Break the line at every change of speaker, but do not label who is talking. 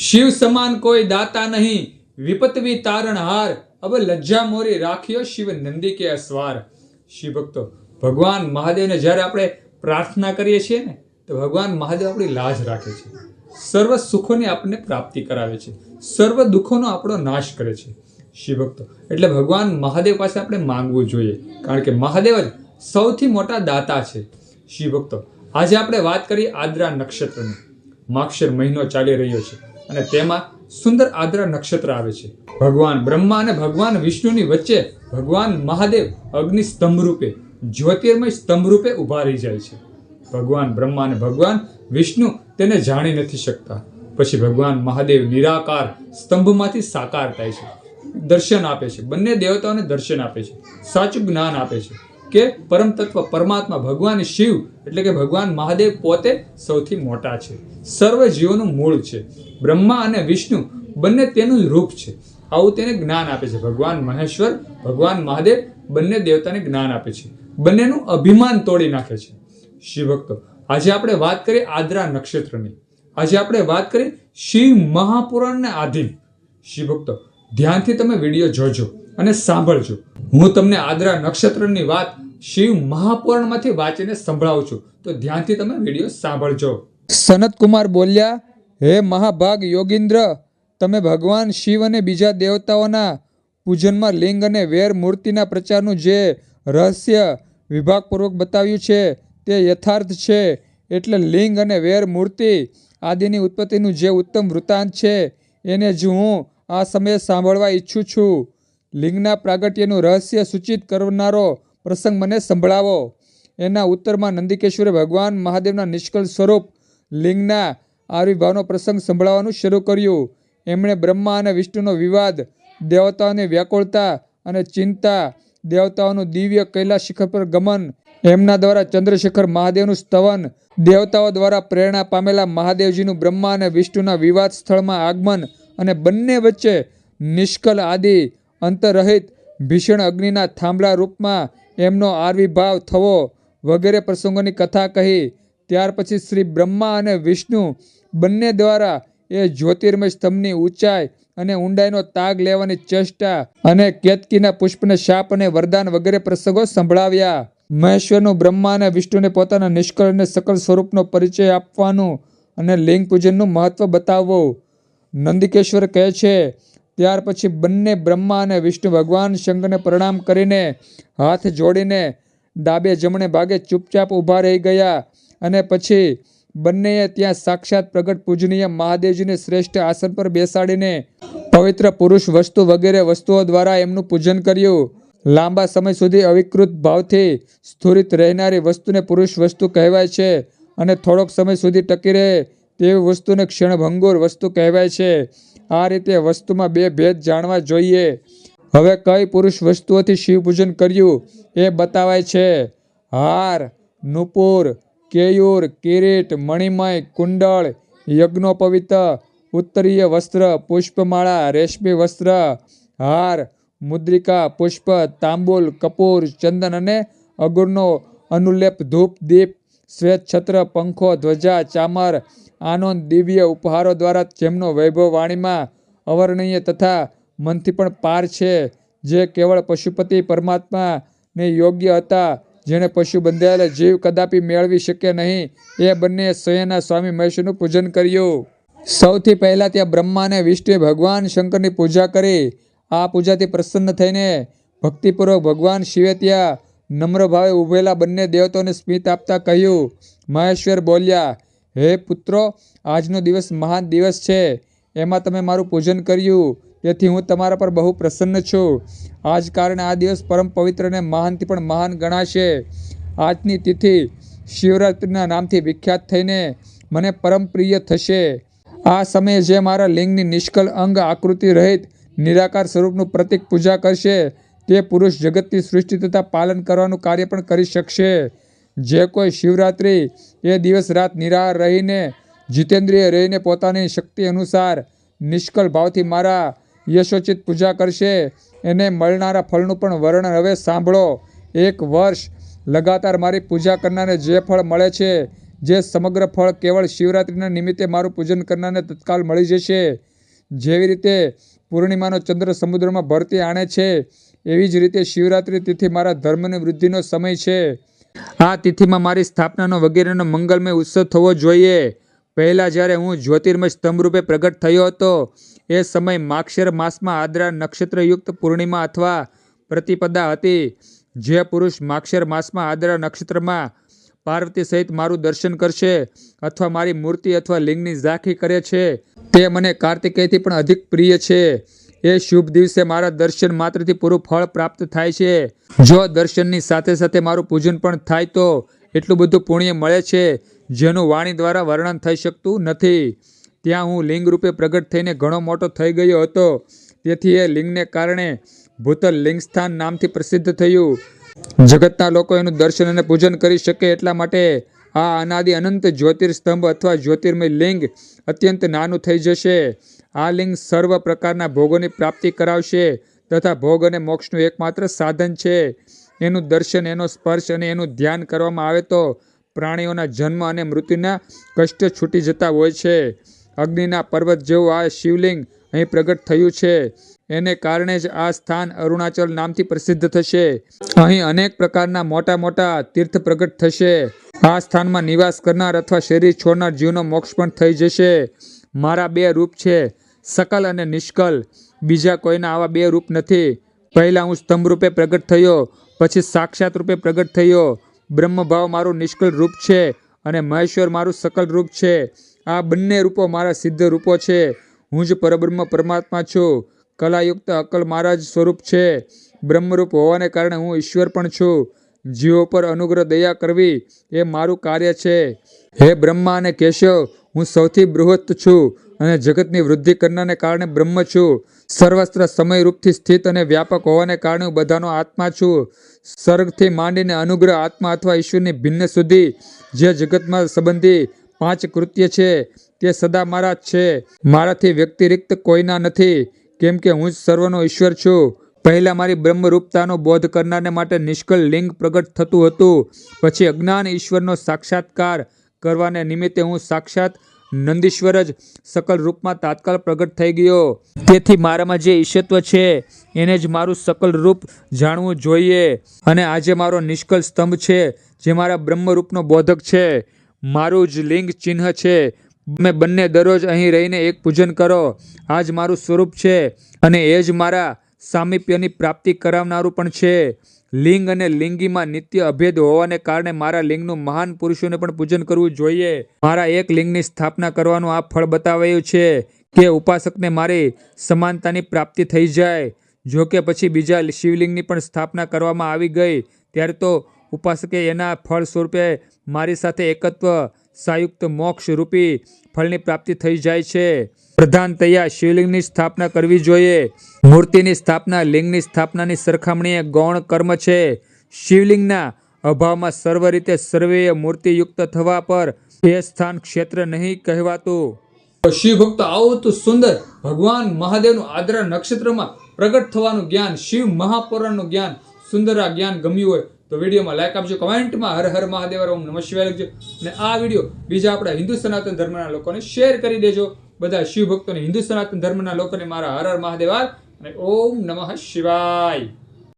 શિવ સમાન કોઈ દાતા નહીં. વિપતવી તારણહાર અબ લજ્જા મોરી રાખ્યો શિવ નંદી કે અસવાર. શિવ ભક્તો, ભગવાન મહાદેવને જ્યારે આપણે પ્રાર્થના કરીએ છીએ ને, તો ભગવાન મહાદેવ આપણી લાજ રાખે છે. સર્વ સુખોની આપણને પ્રાપ્તિ કરાવે છે. સર્વ દુઃખોનો આપણો નાશ કરે છે. શિવ ભક્તો, એટલે ભગવાન મહાદેવ પાસે આપણે માંગવું જોઈએ. કારણ કે મહાદેવ જ સૌથી મોટા દાતા છે. શિવ ભક્તો, આજે આપણે વાત કરી આદ્રા નક્ષત્રની. માક્ષર મહિનો ચાલી રહ્યો છે. અને તેમાં સુંદર આદ્ર નક્ષત્ર આવે છે. ભગવાન બ્રહ્મા અને ભગવાન વિષ્ણુની વચ્ચે ભગવાન મહાદેવ અગ્નિ સ્તંભ રૂપે જ્યોતિર્મય સ્તંભ રૂપે ઊભા રહી જાય છે. ભગવાન બ્રહ્મા અને ભગવાન વિષ્ણુ તેને જાણી નથી શકતા. પછી ભગવાન મહાદેવ નિરાકાર સ્તંભમાંથી સાકાર થાય છે. દર્શન આપે છે. બંને દેવતાઓને દર્શન આપે છે. સાચું જ્ઞાન આપે છે. કે પરમ તત્વ પરમાત્મા ભગવાન શિવ એટલે કે ભગવાન મહાદેવ પોતે સૌથી મોટા છે. સર્વ જીવોનું મૂળ છે. બ્રહ્મા અને વિષ્ણુ બંને તેનું રૂપ છે. આવું તેને જ્ઞાન આપે છે. ભગવાન મહેશ્વર, ભગવાન મહાદેવ બંને દેવતાને જ્ઞાન આપે છે. બંનેનું અભિમાન તોડી નાખે છે. શિવ ભક્તો, આજે આપણે વાત કરીએ આદ્રા નક્ષત્રની. આજે આપણે વાત કરીએ શિવ મહાપુરાણને આધીન. શિવ ભક્તો ધ્યાનથી તમે વીડિયો જોજો અને સાંભળજો. હું તમને આદ્રા નક્ષત્રની વાત શિવ મહાપુરાણમાંથી વાંચીને સંભળાવું છું. તો ધ્યાનથી તમે વીડિયો સાંભળજો. સનત કુમાર બોલ્યા, હે મહાભાગ યોગીન્દ્ર, તમે ભગવાન શિવ અને બીજા દેવતાઓના પૂજનમાં લિંગ અને વેર મૂર્તિના પ્રચારનું જે રહસ્ય વિભાગપૂર્વક બતાવ્યું છે, તે યથાર્થ છે. એટલે લિંગ અને વેર મૂર્તિ આદિની ઉત્પત્તિનું જે ઉત્તમ વૃત્તાંત છે, એને જ હું આ સમયે સાંભળવા ઈચ્છું છું. લિંગના પ્રાગટ્યનું રહસ્ય સૂચિત કરનારો પ્રસંગ મને સંભળાવો. એના ઉત્તરમાં નંદિકેશ્વરે ભગવાન મહાદેવના નિષ્કળ સ્વરૂપ લિંગના આવિર્ભાવનો પ્રસંગ સંભળાવવાનું શરૂ કર્યું. એમણે બ્રહ્મા અને વિષ્ણુનો વિવાદ, દેવતાઓની વ્યાકુળતા અને ચિંતા, દેવતાઓનું દિવ્ય કૈલાસ શિખર પર ગમન, એમના દ્વારા ચંદ્રશેખર મહાદેવનું સ્તવન, દેવતાઓ દ્વારા પ્રેરણા પામેલા મહાદેવજીનું બ્રહ્મા અને વિષ્ણુના વિવાદ સ્થળમાં આગમન અને બંને વચ્ચે નિષ્કલ આદિ અંતરહિત ભીષણ અગ્નિના થાંભલા રૂપમાં એમનો આવિર્ભાવ થવો વગેરે પ્રસંગોની કથા કહી. ત્યાર પછી શ્રી બ્રહ્મા અને વિષ્ણુ બંને દ્વારા એ જ્યોતિર્મય સ્તંભની ઊંચાઈ અને ઊંડાઈનો તાગ લેવાની ચેષ્ટા અને કેતકીના પુષ્પને શાપ અને વરદાન વગેરે પ્રસંગો સંભળાવ્યા. મહેશ્વરનું બ્રહ્મા અને વિષ્ણુને પોતાના નિષ્કળ અને સકળ સ્વરૂપનો પરિચય આપવાનું અને લિંગ પૂજનનું મહત્વ બતાવવું. નંદિકેશ્વર કહે છે, ત્યાર પછી બંને બ્રહ્મા અને વિષ્ણુ ભગવાન શંકરને પ્રણામ કરીને હાથ જોડીને ડાબે જમણે ભાગે ચૂપચાપ ઊભા રહી ગયા અને પછી બંનેએ ત્યાં સાક્ષાત પ્રગટ પૂજનીય મહાદેવજીને શ્રેષ્ઠ આસન પર બેસાડીને પવિત્ર પુરુષ વસ્તુ વગેરે વસ્તુઓ દ્વારા એમનું પૂજન કર્યું. લાંબા સમય સુધી અવિકૃત ભાવથી સ્થુરિત રહેનારી વસ્તુને પુરુષ વસ્તુ કહેવાય છે અને થોડોક સમય સુધી ટકી રહે તેવી વસ્તુને ક્ષણભંગુર વસ્તુ કહેવાય છે. આ રીતે વસ્તુમાં બે ભેદ જાણવા જોઈએ. હવે કઈ પુરુષ વસ્તુઓથી શિવ પૂજન કર્યું એ બતાવાય છે. હાર, નુપુર, કેયુર, કિરીટ, મણિમય, કુંડળ, યજ્ઞોપવિત, ઉત્તરીય વસ્ત્ર, પુષ્પમાળા, રેશમી વસ્ત્ર, હાર, મુદ્રિકા, પુષ્પ, તાંબુલ, કપૂર, ચંદન અને અગુરનો અનુલેપ ધૂપ, દીપ શ્વેત છત્ર, પંખો, ધ્વજા, ચામર, આનંદ, દિવ્ય ઉપહારો દ્વારા જેમનો વૈભવ વાણીમાં અવર્ણનીય તથા મનથી પણ પાર છે, જે કેવળ પશુપતિ પરમાત્માને યોગ્ય હતા, જેણે પશુ બંધાયેલા જીવ કદાપી મેળવી શકે નહીં, એ બંને સ્વયંના સ્વામી મહેશનું પૂજન કર્યું. સૌથી પહેલાં ત્યાં બ્રહ્માને, વિષ્ણુએ ભગવાન શંકરની પૂજા કરી. આ પૂજાથી પ્રસન્ન થઈને ભક્તિપૂર્વક ભગવાન શિવે ત્યાં નમ્ર ભાવે ઊભેલા બંને દેવતાઓને સ્મિત આપતા કહ્યું, મહેશ્વર બોલ્યા, હે પુત્રો, આજનો દિવસ મહાન દિવસ છે. એમાં તમે મારું પૂજન કર્યું. તેથી હું તમારા પર બહુ પ્રસન્ન છું. આજ કારણે આ દિવસ પરમ પવિત્ર અને મહાનથી પણ મહાન ગણાશે. આજની તિથિ શિવરાત્રિના નામથી વિખ્યાત થઈને મને પરમ પ્રિય થશે. આ સમયે જે મારા લિંગની નિષ્કલ અંગ આકૃતિ રહિત નિરાકાર સ્વરૂપનું પ્રતિક પૂજા કરશે તે પુરુષ જગતની સૃષ્ટિ તથા પાલન કરવાનું કાર્ય પણ કરી શકશે. જે કોઈ શિવરાત્રિ એ દિવસ રાત નિરાહાર રહીને, જીતેન્દ્રિય રહીને પોતાની શક્તિ અનુસાર નિષ્કળ ભાવથી મારા યશોચિત પૂજા કરશે. એને મળનારા ફળનું પણ વર્ણન હવે સાંભળો. એક વર્ષ લગાતાર મારી પૂજા કરનારને જે ફળ મળે છે, જે સમગ્ર ફળ કેવળ શિવરાત્રિના નિમિત્તે મારું પૂજન કરનારને તત્કાલ મળી જશે. જેવી રીતે પૂર્ણિમાનો ચંદ્ર સમુદ્રમાં ભરતી આણે છે એવી જ રીતે શિવરાત્રિ તિથિ મારા ધર્મની વૃદ્ધિનો સમય છે. આ તિથિમાં મારી સ્થાપનાનો વગેરેનો મંગલમય ઉત્સવ થવો જોઈએ. પહેલાં જ્યારે હું જ્યોતિર્મય સ્તંભ રૂપે પ્રગટ થયો હતો, એ સમય માક્ષર માસમાં આદ્રા નક્ષત્રયુક્ત પૂર્ણિમા અથવા પ્રતિપદા હતી. જે પુરુષ માક્ષર માસમાં આદ્રા નક્ષત્રમાં પાર્વતી સહિત મારું દર્શન કરશે અથવા મારી મૂર્તિ અથવા લિંગની ઝાંખી કરે છે, તે મને કાર્તિકેયથી પણ અધિક પ્રિય છે. એ શુભ દિવસે મારા દર્શન માત્રથી પૂરું ફળ પ્રાપ્ત થાય છે. જો દર્શનની સાથે સાથે મારું પૂજન પણ થાય તો એટલું બધું પુણ્ય મળે છે, જેનું વાણી દ્વારા વર્ણન થઈ શકતું નથી. ત્યાં હું લિંગ રૂપે પ્રગટ થઈને ઘણો મોટો થઈ ગયો હતો. તેથી એ લિંગને કારણે ભૂતલ લિંગસ્થાન નામથી પ્રસિદ્ધ થયું. જગતના લોકો એનું દર્શન અને પૂજન કરી શકે એટલા માટે આ અનાદિ અનંત જ્યોતિર્સ્તંભ અથવા જ્યોતિર્મય લિંગ અત્યંત નાનું થઈ જશે. આ લિંગ સર્વ પ્રકારના ભોગોની પ્રાપ્તિ કરાવશે તથા ભોગ અને મોક્ષનું એકમાત્ર સાધન છે. એનું દર્શન, એનો સ્પર્શ અને એનું ધ્યાન કરવામાં આવે તો પ્રાણીઓના જન્મ અને મૃત્યુના કષ્ટ છૂટી જતા હોય છે. અગ્નિના પર્વત જેવું આ શિવલિંગ અહીં પ્રગટ થયું છે. એને કારણે જ આ સ્થાન અરુણાચલ નામથી પ્રસિદ્ધ થશે. અહીં અનેક પ્રકારના મોટા મોટા તીર્થ પ્રગટ થશે. આ સ્થાનમાં નિવાસ કરનાર અથવા શરીર છોડનાર જીવનો મોક્ષ પણ થઈ જશે. મારા બે રૂપ છે, સકલ અને નિષ્કલ. બીજા કોઈના આવા બે રૂપ નથી. પહેલાં હું સ્તંભ રૂપે પ્રગટ થયો, પછી સાક્ષાત રૂપે પ્રગટ થયો. બ્રહ્મભાવ મારું નિષ્કલ રૂપ છે અને મહેશ્વર મારું સકલ રૂપ છે. આ બંને રૂપો મારા સિદ્ધ રૂપો છે. હું જ પરબ્રહ્મ પરમાત્મા છું. કલાયુક્ત અકલ મારા જ સ્વરૂપ છે. બ્રહ્મરૂપ હોવાને કારણે હું ઈશ્વર પણ છું. જીવો પર અનુગ્રહ દયા કરવી એ મારું કાર્ય છે. હે બ્રહ્મા અને કેશવ, હું સૌથી બૃહત છું અને જગતની વૃદ્ધિ કરનારને કારણે બ્રહ્મ છું. સર્વસ્ત્ર સમય રૂપથી સ્થિત અને વ્યાપક હોવાને કારણે હું બધાનો આત્મા છું. સર્ગથી માંડીને અનુગ્રહ આત્મા અથવા ઈશ્વરની ભિન્ન સુધી જે જગતમાં સંબંધી પાંચ કૃત્ય છે, તે સદા મારા જ છે. મારાથી વ્યક્તિરિક્ત કોઈના નથી, કેમ કે હું જ સર્વનો ઈશ્વર છું. પહેલાં મારી બ્રહ્મરૂપતાનો બોધ કરનારને માટે નિષ્કળ લિંગ પ્રગટ થતું હતું. પછી અજ્ઞાન ઈશ્વરનો સાક્ષાત્કાર કરવાને નિમિત્તે હું સાક્ષાત નંદીશ્વર જ સકલ રૂપમાં તાત્કાલ પ્રગટ થઈ ગયો. તેથી મારામાં જે ઈશ્વત્વ છે, એને જ મારું સકલ રૂપ જાણવું જોઈએ. અને આજે મારો નિષ્કળ સ્તંભ છે, જે મારા બ્રહ્મરૂપનો બોધક છે. મારું જ લિંગ ચિહ્ન છે. મેં બંને દરરોજ અહીં રહીને એક પૂજન કરો. આ જ મારું સ્વરૂપ છે અને એ જ મારા સામીપ્યની પ્રાપ્તિ કરાવનારું પણ છે. લિંગ અને લિંગીમાં નિત્ય અભેદ હોવાને કારણે મારા લિંગનું મહાન પુરુષોને પણ પૂજન કરવું જોઈએ. મારા એક લિંગની સ્થાપના કરવાનું આ ફળ બતાવાયું છે કે ઉપાસકને મારી સમાનતાની પ્રાપ્તિ થઈ જાય. જો કે પછી બીજા શિવલિંગની પણ સ્થાપના કરવામાં આવી ગઈ, ત્યારે તો ઉપાસકે એના ફળ સ્વરૂપે મારી સાથે એકત્વ, સાયુક્ત મોક્ષ રૂપી ફળની પ્રાપ્તિ થઈ જાય છે. પ્રધાનતયા શિવલિંગની સ્થાપના કરવી જોઈએ. મૂર્તિની સ્થાપના લિંગની સ્થાપનાની સરખામણીએ ગૌણ કર્મ છે. શિવલિંગના અભાવમાં સર્વ રીતે સર્વેય મૂર્તિયુક્ત થવા પર એ સ્થાન ક્ષેત્ર નહીં કહેવાતું. શિવ ભક્તો આવું સુંદર ભગવાન મહાદેવનું આદર નક્ષત્રમાં પ્રગટ થવાનું જ્ઞાન, શિવ મહાપુરાણનું જ્ઞાન, સુંદર આ જ્ઞાન ગમ્યું હોય તો વિડીયોમાં લાઈક આપજો, કમેન્ટમાં હર હર મહાદેવ, ઓમ નમઃ શિવાય લખજો અને આ વીડિયો બીજા આપણા હિન્દુ સનાતન ધર્મના લોકોને શેર કરી દેજો. બધા શિવ ભક્તોને હિન્દુ સનાતન ધર્મના લોકોને મારા હર હર મહાદેવ અને ઓમ નમઃ શિવાય.